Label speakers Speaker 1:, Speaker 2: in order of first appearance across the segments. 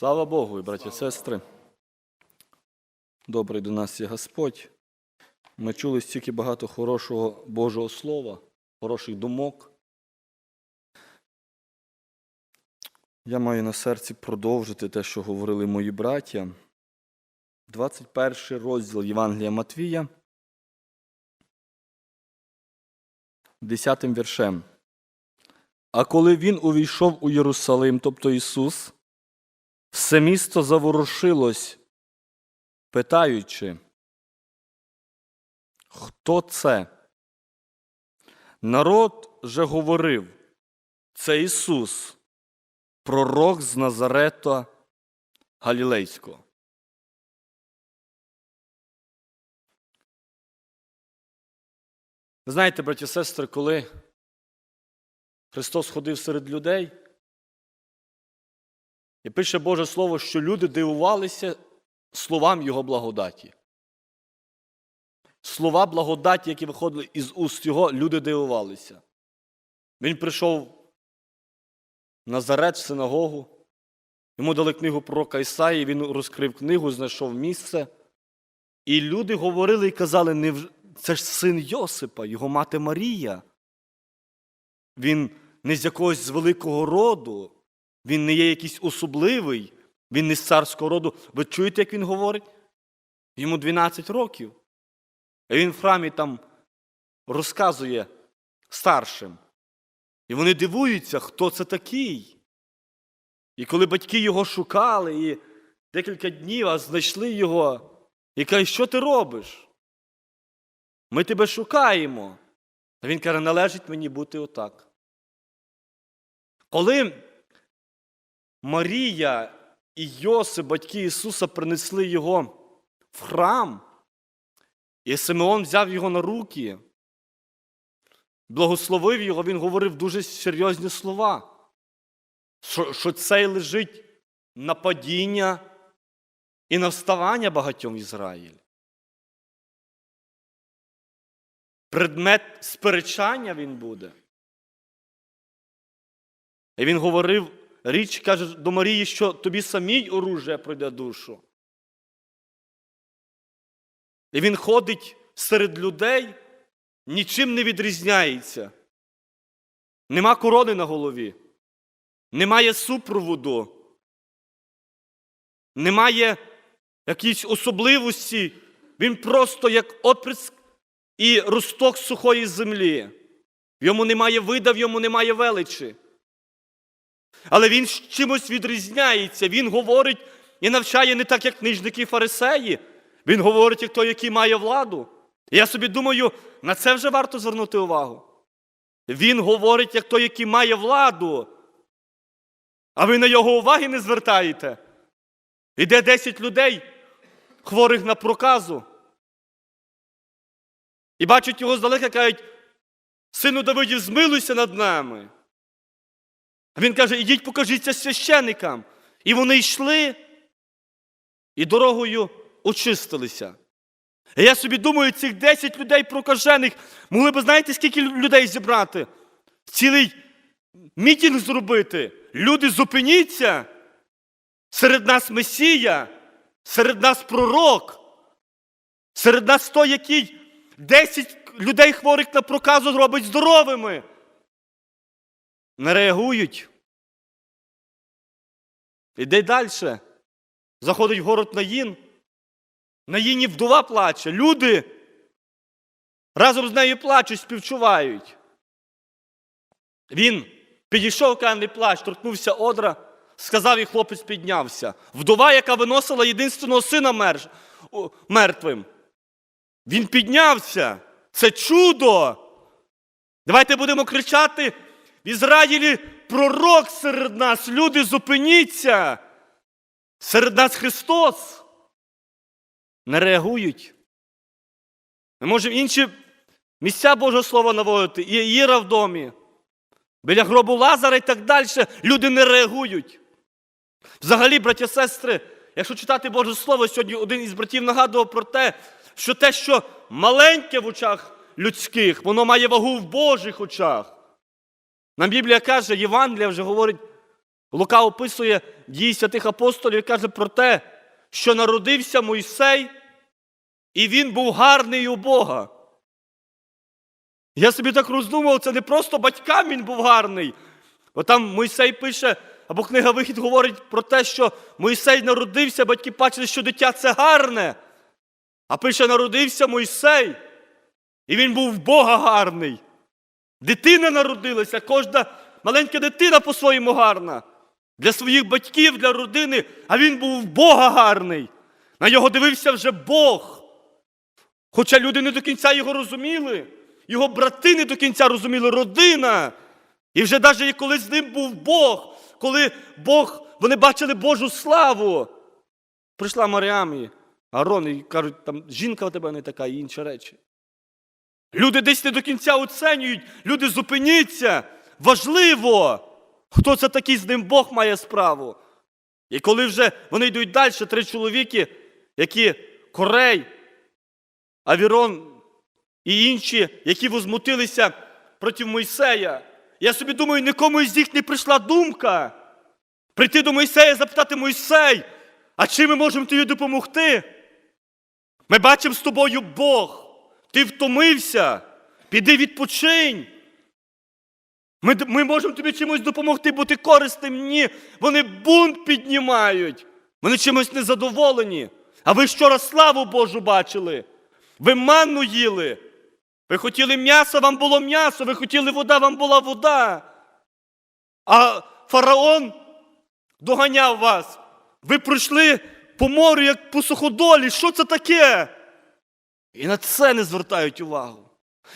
Speaker 1: Слава Богу, браті сестри. Добрий до нас є Господь. Ми чули стільки багато хорошого Божого Слова, хороших думок. Я маю на серці продовжити те, що говорили мої браття. 21 розділ Євангелія Матвія, 10 віршем. А коли він увійшов у Єрусалим, тобто Ісус, все місто заворушилось, питаючи, хто це? Народ же говорив, це Ісус, пророк з Назарета Галілейського. Знаєте, браті і сестри, коли Христос ходив серед людей, і пише Боже Слово, що люди дивувалися словам Його благодаті. Слова благодаті, які виходили із уст Його, люди дивувалися. Він прийшов в Назарет в синагогу, йому дали книгу пророка Ісаї, він розкрив книгу, знайшов місце. І люди говорили і казали, це ж син Йосипа, його мати Марія. Він не з якогось з великого роду, він не є якийсь особливий, він не з царського роду. Ви чуєте, як він говорить? Йому 12 років. І він в храмі там розказує старшим. І вони дивуються, хто це такий. І коли батьки його шукали, і декілька днів а знайшли його, і кажуть, що ти робиш? Ми тебе шукаємо. А він каже, належить мені бути отак. Коли Марія і Йосип, батьки Ісуса, принесли його в храм, і Симеон взяв його на руки, благословив його, він говорив дуже серйозні слова, що, що це лежить на падіння і на вставання багатьом в Ізраїль. Предмет сперечання він буде. І він говорив, річ каже до Марії, що тобі самій оружие пройде душу. І він ходить серед людей, нічим не відрізняється. Нема корони на голові, немає супроводу, немає якісь особливості. Він просто як отприск і росток сухої землі. В йому немає вида, в йому немає величі. Але він чимось відрізняється. Він говорить і навчає не так, як книжники фарисеї. Він говорить як той, який має владу. І я собі думаю, на це вже варто звернути увагу. Він говорить як той, який має владу. А ви на його уваги не звертаєте. Іде 10 людей, хворих на проказу. І бачать його здалека, кажуть, сину Давидів, змилуйся над нами. А він каже, ідіть покажіться священикам. І вони йшли і дорогою очистилися. І я собі думаю, цих 10 людей прокажених могли б, знаєте, скільки людей зібрати? Цілий мітінг зробити. Люди, зупиніться. Серед нас Месія, серед нас пророк, серед нас той, який 10 людей хворих на проказу зробить здоровими. Не реагують. Іде далі. Заходить в город Наїн. Наїні вдова плаче. Люди разом з нею плачуть, співчувають. Він підійшов, каже, плач, торкнувся одра, сказав, і хлопець піднявся. Вдова, яка виносила єдинственного сина мерж, о, мертвим. Він піднявся. Це чудо. Давайте будемо кричати в Ізраїлі пророк серед нас. Люди, зупиніться. Серед нас Христос. Не реагують. Ми можемо інші місця Божого Слова наводити. І Іра в домі. Біля гробу Лазара і так далі. Люди не реагують. Взагалі, браті сестри, якщо читати Боже Слово, сьогодні один із братів нагадував про те, що те, що маленьке в очах людських, воно має вагу в Божих очах. Нам Біблія каже, Євангелія вже говорить, Лука описує дії святих апостолів і каже про те, що народився Мойсей, і він був гарний у Бога. Я собі так роздумав, це не просто батькам він був гарний. Бо там Мойсей пише, або книга Вихід говорить про те, що Мойсей народився, батьки бачили, що дитя це гарне. А пише, народився Мойсей, і він був в Бога гарний. Дитина народилася, кожна маленька дитина по-своєму гарна. Для своїх батьків, для родини, а він був в Бога гарний. На його дивився вже Бог. Хоча люди не до кінця його розуміли, його брати не до кінця розуміли, родина. І вже навіть коли з ним був Бог, коли Бог, вони бачили Божу славу. Прийшла Маріам і Арон і кажуть, там жінка у тебе не така і інші речі. Люди десь не до кінця оцінюють, люди зупиніться. Важливо, хто це такий з ним Бог має справу. І коли вже вони йдуть далі, три чоловіки, які Корей, Авірон і інші, які возмутилися проти Мойсея. Я собі думаю, нікому із них не прийшла думка прийти до Мойсея і запитати Мойсей, а чим ми можемо тобі допомогти? Ми бачимо з тобою Бог. Ти втомився. Піди відпочинь. Ми, ми можемо тобі чимось допомогти бути корисним. Ні. Вони бунт піднімають. Вони чимось незадоволені. А ви вчора славу Божу бачили. Ви манну їли. Ви хотіли м'ясо, вам було м'ясо, ви хотіли вода, вам була вода. А фараон доганяв вас. Ви пройшли по морю, як по суходолі. Що це таке? І на це не звертають увагу.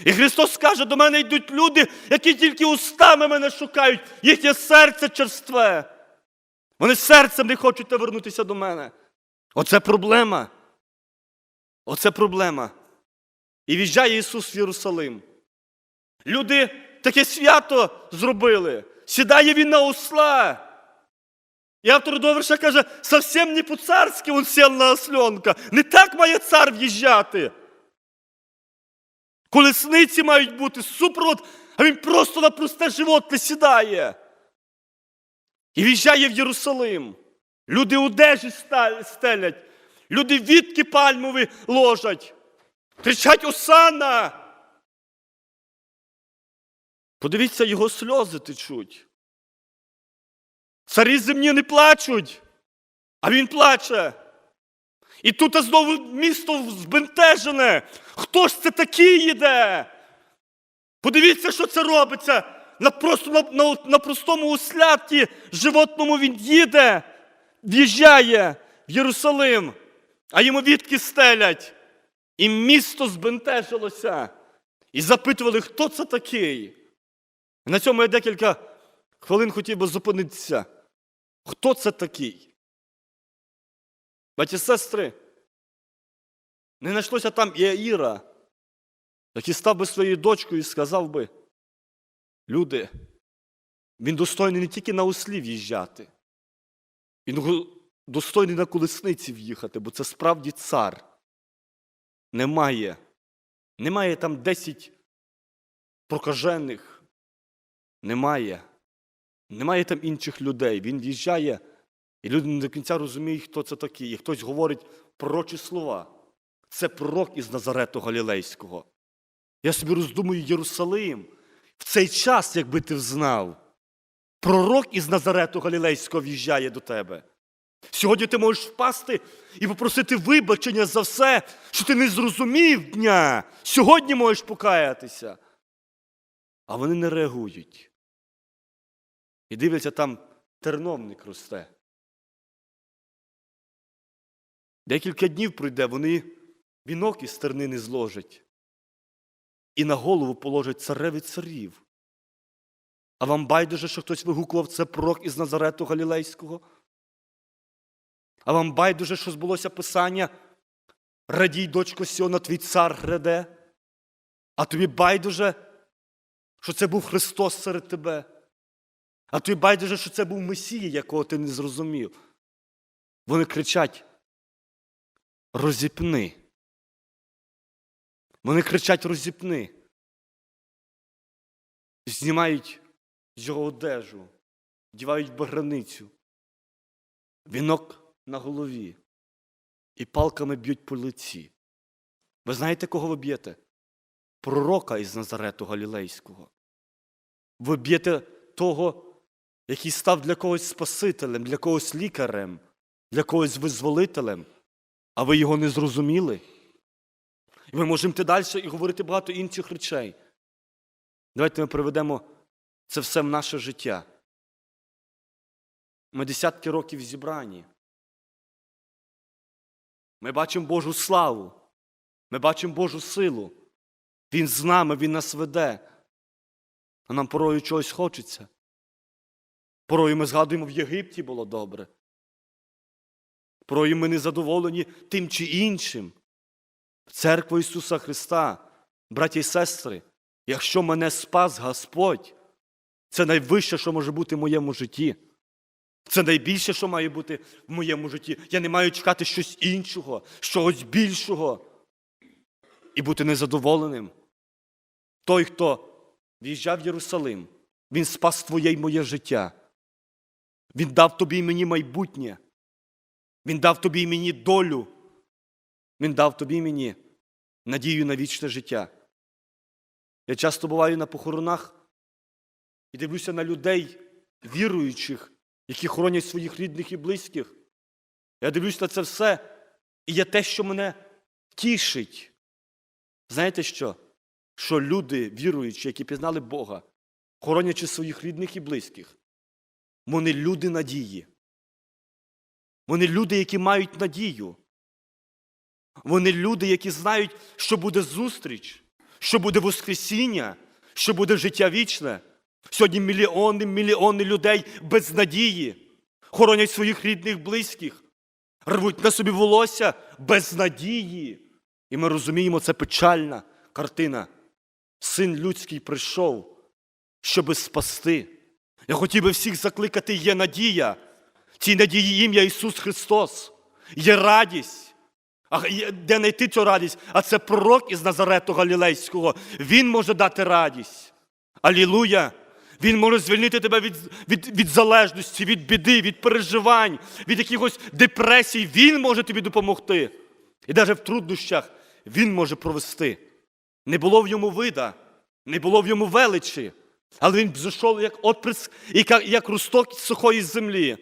Speaker 1: І Христос скаже, до мене йдуть люди, які тільки устами мене шукають, їхнє серце черстве. Вони серцем не хочуть повернутися до мене. Оце проблема. Оце проблема. І в'їжджає Ісус в Єрусалим. Люди таке свято зробили. Сідає він на осла. І автор доверша каже, совсем не по-царськи він сів на осленка. Не так має цар в'їжджати. Колесниці мають бути, супрот, а він просто на просте животне сідає. І в'їжджає в Єрусалим. Люди одежі стелять, люди вітки пальмові ложать. Кричать Осана. Подивіться, його сльози течуть. Царі земні не плачуть, а він плаче. І тут знову місто збентежене. Хто ж це такий їде? Подивіться, що це робиться. На, просто, на, на, простому усляті животному він їде, в'їжджає в Єрусалим, а йому відки стелять. І місто збентежилося. І запитували, хто це такий. На цьому я декілька хвилин хотів би зупинитися. Хто це такий? Баті сестри, не знайшлося там і Аїра, який став би своєю дочкою і сказав би, люди, він достойний не тільки на ослі в'їжджати, він достойний на колесниці в'їхати, бо це справді цар. Немає. Немає там 10 прокажених. Немає. Немає там інших людей. Він в'їжджає, і люди не до кінця розуміють, хто це такий. І хтось говорить пророчі слова. Це пророк із Назарету Галілейського. Я собі роздумую Єрусалим. В цей час, якби ти знав, пророк із Назарету Галілейського в'їжджає до тебе. Сьогодні ти можеш впасти і попросити вибачення за все, що ти не зрозумів дня. Сьогодні можеш покаятися. А вони не реагують. І дивляться, там терновник росте. Декілька днів пройде, вони вінок із тернини зложать і на голову положать цареві царів. А вам байдуже, що хтось вигукував це пророк із Назарету Галілейського? А вам байдуже, що збулося писання Радій, дочко Сіона, твій цар гряде. А тобі байдуже, що це був Христос серед тебе. А тобі байдуже, що це був Месія, якого ти не зрозумів. Вони кричать: розіпни. Вони кричать розіпни. Знімають його одежу, вдівають баграницю, вінок на голові і палками б'ють по лиці. Ви знаєте, кого ви б'єте? Пророка із Назарету Галілейського. Ви б'єте того, який став для когось Спасителем, для когось лікарем, для когось визволителем, а ви його не зрозуміли. І ми можемо йти далі і говорити багато інших речей. Давайте ми приведемо це все в наше життя. Ми десятки років зібрані. Ми бачимо Божу славу. Ми бачимо Божу силу. Він з нами, Він нас веде. А нам порою чогось хочеться. Порою ми згадуємо, в Єгипті було добре. Порою ми не задоволені тим чи іншим. Церква Ісуса Христа, браті і сестри, якщо мене спас Господь, це найвище, що може бути в моєму житті. Це найбільше, що має бути в моєму житті. Я не маю чекати щось іншого, щось більшого і бути незадоволеним. Той, хто в'їжджав в Єрусалим, він спас твоє й моє життя. Він дав тобі і мені майбутнє. Він дав тобі і мені долю. Він дав тобі і мені надію на вічне життя. Я часто буваю на похоронах і дивлюся на людей, віруючих, які хоронять своїх рідних і близьких. Я дивлюсь на це все, і є те, що мене тішить. Знаєте що? Що люди, віруючі, які пізнали Бога, хоронячи своїх рідних і близьких, вони люди надії. Вони люди, які мають надію. Вони люди, які знають, що буде зустріч, що буде Воскресіння, що буде життя вічне. Сьогодні мільйони, мільйони людей без надії, хоронять своїх рідних, близьких, рвуть на собі волосся без надії. І ми розуміємо, це печальна картина. Син людський прийшов, щоби спасти. Я хотів би всіх закликати, є надія. Цій надії ім'я Ісус Христос. Є радість. А де знайти цю радість? А це пророк із Назарету Галілейського. Він може дати радість. Алілуя! Він може звільнити тебе від, від, від залежності, від біди, від переживань, від якихось депресій. Він може тобі допомогти. І навіть в труднощах він може провести. Не було в йому вида, не було в йому величі, але він зійшов як отприск, як, як росток з сухої землі.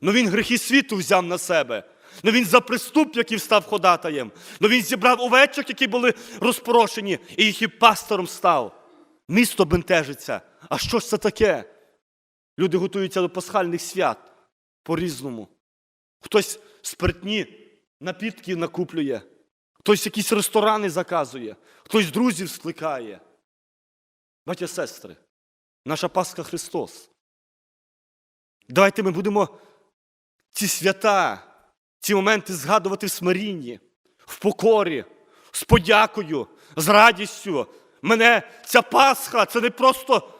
Speaker 1: Ну він гріхи світу взяв на себе. Ну він за преступників став ходатаєм. Ну він зібрав овечок, які були розпорошені, і їх і пастором став. Місто бентежиться. А що ж це таке? Люди готуються до пасхальних свят по-різному. Хтось спиртні напітки накуплює, хтось якісь ресторани заказує, хтось друзів скликає. Батя сестри, наша Пасха Христос. Давайте ми будемо ці свята, ці моменти згадувати в смирінні, в покорі, з подякою, з радістю. Мене ця Пасха це не просто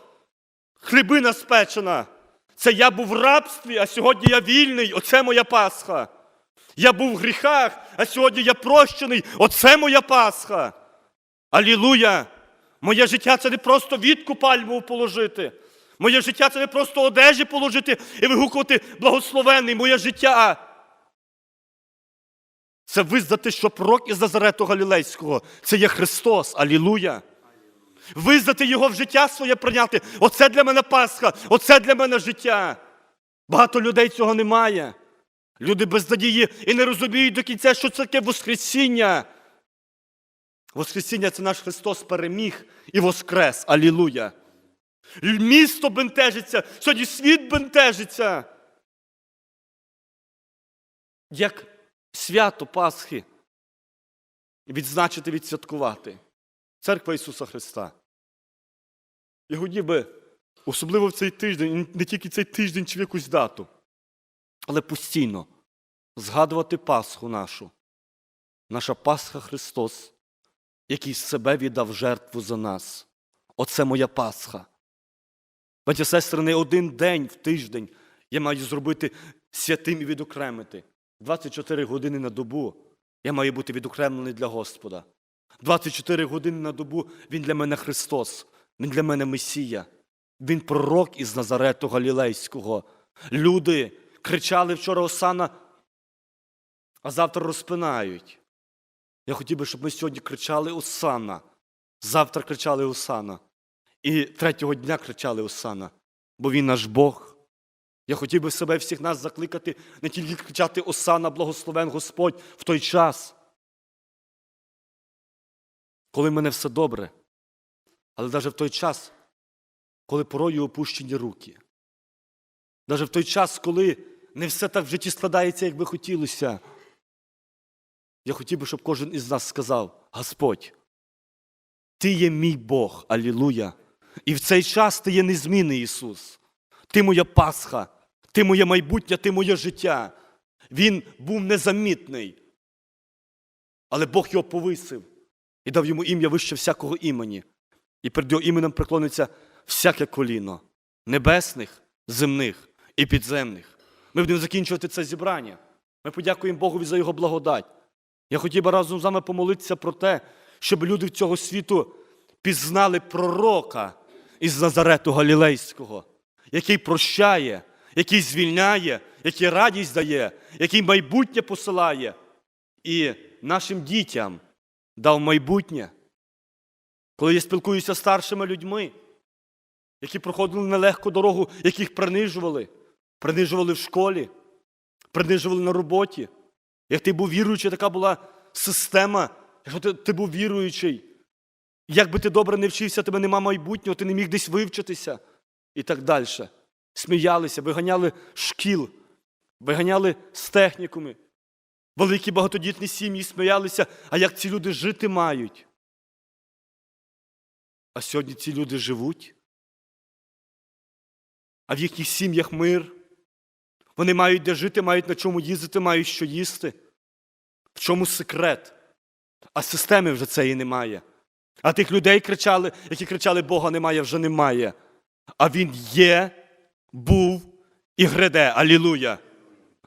Speaker 1: хлібина спечена. Це я був в рабстві, а сьогодні я вільний. Оце моя Пасха. Я був в гріхах, а сьогодні я прощений. Оце моя Пасха. Алілуя! Моє життя це не просто вітку пальмову положити. Моє життя це не просто одежі положити і вигукувати благословенний моє життя. Це визнати, що пророк із Назарету Галілейського це є Христос. Алілуя! Визнати його в життя своє прийняти. Оце для мене Пасха, оце для мене життя. Багато людей цього немає. Люди без надії і не розуміють до кінця, що це таке Воскресіння. Воскресіння це наш Христос переміг і воскрес. Алілуя. Місто бентежиться, сьогодні світ бентежиться. Як свято Пасхи відзначити, відсвяткувати. Церква Ісуса Христа. Я хотів би, особливо в цей тиждень, не тільки цей тиждень чи в якусь дату, але постійно згадувати Пасху нашу. Наша Пасха Христос, який себе віддав жертву за нас. Оце моя Пасха. Батя сестри, не один день в тиждень я маю зробити святим і відокремити. 24 години на добу я маю бути відокремлений для Господа. 24 години на добу Він для мене Христос, Він для мене Месія. Він пророк із Назарету Галілейського. Люди кричали вчора Осана, а завтра розпинають. Я хотів би, щоб ми сьогодні кричали Осана. Завтра кричали Осана. І третього дня кричали Осана, бо він наш Бог. Я хотів би себе всіх нас закликати не тільки кричати Осана, благословен Господь в той час, коли в мене все добре, але навіть в той час, коли порою опущені руки. Навіть в той час, коли не все так в житті складається, як би хотілося. Я хотів би, щоб кожен із нас сказав: Господь, Ти є мій Бог, Алілуя. І в цей час ти є незмінний Ісус. Ти моя Пасха, ти моє майбутнє, ти моє життя. Він був незамітний. Але Бог його повисив і дав йому ім'я вище всякого імені. І перед його іменем приклониться всяке коліно небесних, земних і підземних. Ми будемо закінчувати це зібрання. Ми подякуємо Богові за його благодать. Я хотів би разом з вами помолитися про те, щоб люди цього світу пізнали пророка із Назарету Галілейського, який прощає, який звільняє, який радість дає, який майбутнє посилає і нашим дітям дав майбутнє. Коли я спілкуюся з старшими людьми, які проходили нелегку дорогу, яких принижували, принижували в школі, принижували на роботі. Як ти був віруючий, така була система, якщо ти, ти був віруючий, як би ти добре не вчився, тебе нема майбутнього, ти не міг десь вивчитися і так далі. Сміялися, виганяли шкіл, виганяли з технікуми. Великі багатодітні сім'ї сміялися, а як ці люди жити мають. А сьогодні ці люди живуть, а в їхніх сім'ях мир. Вони мають де жити, мають на чому їздити, мають що їсти. В чому секрет? А системи вже цієї немає. А тих людей кричали, які кричали, Бога немає, вже немає. А Він є, був і гряде. Алілуя!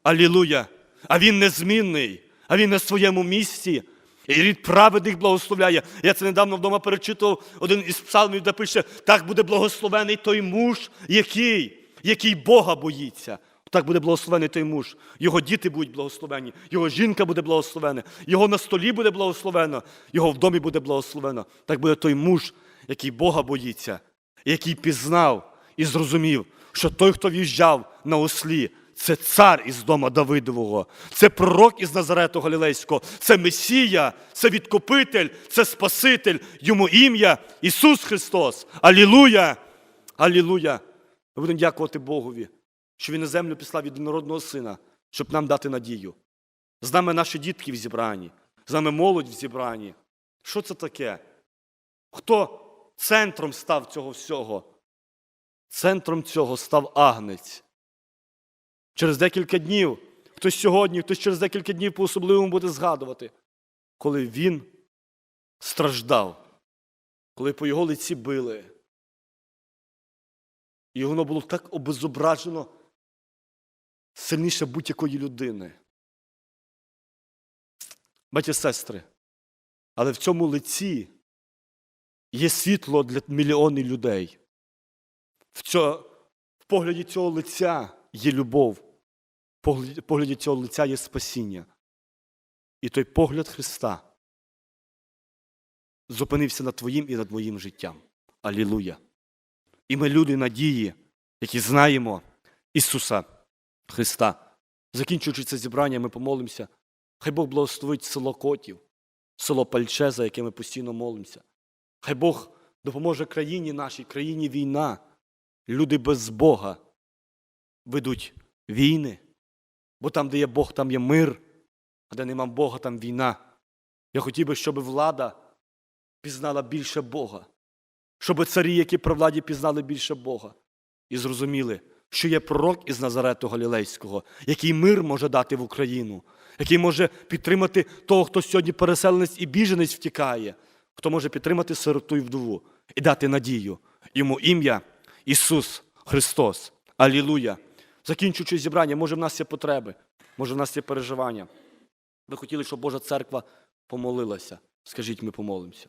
Speaker 1: Алілуя! А Він незмінний, а Він на своєму місці. І рід праведних благословляє. Я це недавно вдома перечитував один із псалмів, де пише, так буде благословений той муж, який, який Бога боїться. Так буде благословений той муж. Його діти будуть благословені, його жінка буде благословена, його на столі буде благословено, його в домі буде благословено. Так буде той муж, який Бога боїться, який пізнав і зрозумів, що той, хто в'їжджав на ослі, це цар із дома Давидового, це пророк із Назарету Галілейського, це Месія, це відкупитель, це Спаситель, йому ім'я Ісус Христос. Алілуя! Алілуя! Ми будемо дякувати Богові, що Він на землю післав єдинородного сина, щоб нам дати надію. З нами наші дітки в зібранні, з нами молодь в зібранні. Що це таке? Хто центром став цього всього? Центром цього став агнець. Через декілька днів, хтось сьогодні, хтось через декілька днів по-особливому буде згадувати, коли він страждав, коли по його лиці били. І воно було так обезображено сильніше будь-якої людини. Баті сестри, але в цьому лиці є світло для мільйонів людей. В, цьо, в погляді цього лиця є любов, в погляді, цього лиця є спасіння. І той погляд Христа зупинився над твоїм і над моїм життям. Алілуя! І ми люди надії, які знаємо Ісуса Христа. Закінчуючи це зібрання, ми помолимося. Хай Бог благословить село Котів, село Пальче, за яке ми постійно молимося. Хай Бог допоможе країні нашій, країні війна. Люди без Бога ведуть війни, бо там, де є Бог, там є мир, а де нема Бога, там війна. Я хотів би, щоб влада пізнала більше Бога, щоб царі, які при владі, пізнали більше Бога і зрозуміли, що є пророк із Назарету Галілейського, який мир може дати в Україну, який може підтримати того, хто сьогодні переселенець і біженець втікає, хто може підтримати сироту і вдову і дати надію. Йому ім'я Ісус Христос. Алілуя! Закінчуючи зібрання, може в нас є потреби, може в нас є переживання. Ви хотіли, щоб Божа церква помолилася. Скажіть, ми помолимося.